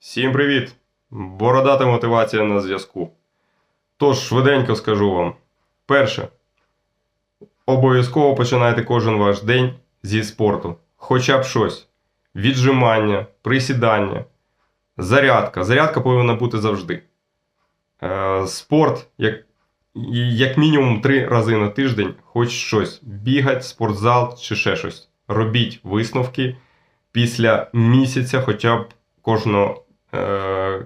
Всім привіт! Бородата мотивація на зв'язку. Тож, швиденько скажу вам. Перше. Обов'язково починайте кожен ваш день зі спорту. Хоча б щось. Віджимання, присідання, зарядка. Зарядка повинна бути завжди. Е, спорт, як, як мінімум три рази на тиждень, хоч щось. Бігать, спортзал чи ще щось. Робіть висновки після місяця, хоча б кожного,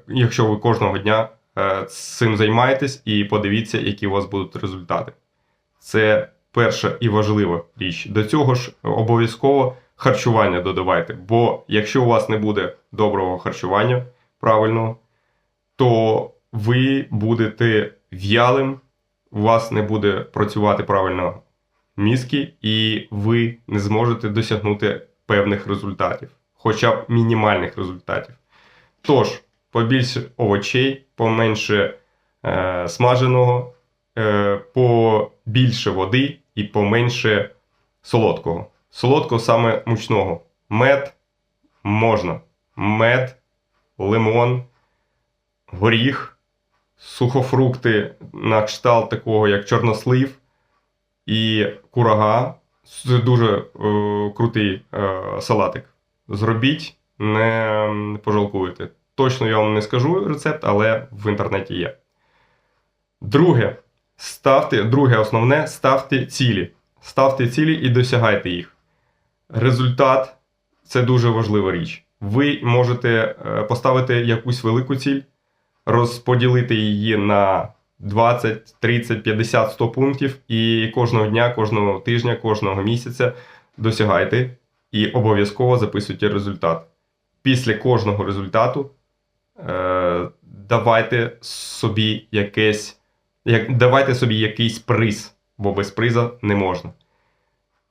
якщо ви кожного дня е, цим займаєтесь, і подивіться, які у вас будуть результати. Це перша і важлива річ. До цього ж обов'язково харчування додавайте. Бо якщо у вас не буде доброго харчування правильного, то ви будете в'ялим, у вас не буде працювати правильно мізки, і ви не зможете досягнути певних результатів, хоча б мінімальних результатів. Тож, побільше овочей, поменше е, смаженого, е, побільше води і поменше солодкого. Солодкого саме мучного. Мед можна. Мед, лимон, горіх, сухофрукти на кшталт такого, як чорнослив і курага. Це дуже е, крутий е, салатик. Зробіть, не пожалкуєте. Точно я вам не скажу рецепт, але в інтернеті є. Друге, ставте, друге основне, ставте цілі. Ставте цілі і досягайте їх. Результат це дуже важлива річ. Ви можете е, поставити якусь велику ціль, розподілити її на 20, 30, 50, 100 пунктів, і кожного дня, кожного тижня, кожного місяця досягайте і обов'язково записуйте результат. Після кожного результату е, давайте собі якесь, як, давайте собі якийсь приз, бо без приза не можна.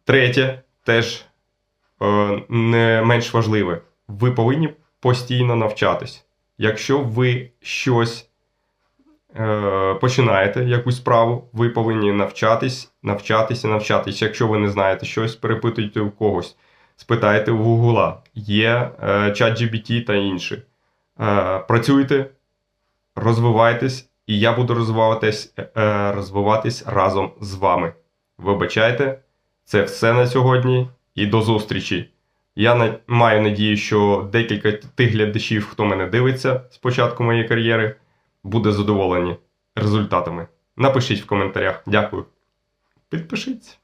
Третє, теж е, не менш важливе. Ви повинні постійно навчатись. Якщо ви щось е, починаєте, якусь справу, ви повинні навчатись, і навчатись. Якщо ви не знаєте щось, перепитуйте у когось, спитайте у Гугла. Є е, чат GBT та інші. Е, працюйте, розвивайтесь, і я буду розвиватись, е, розвиватись разом з вами. Вибачайте, це все на сьогодні і до зустрічі. Я на- маю надію, що декілька тих глядачів, хто мене дивиться з початку моєї кар'єри, буде задоволені результатами. Напишіть в коментарях. Дякую. Підпишіться.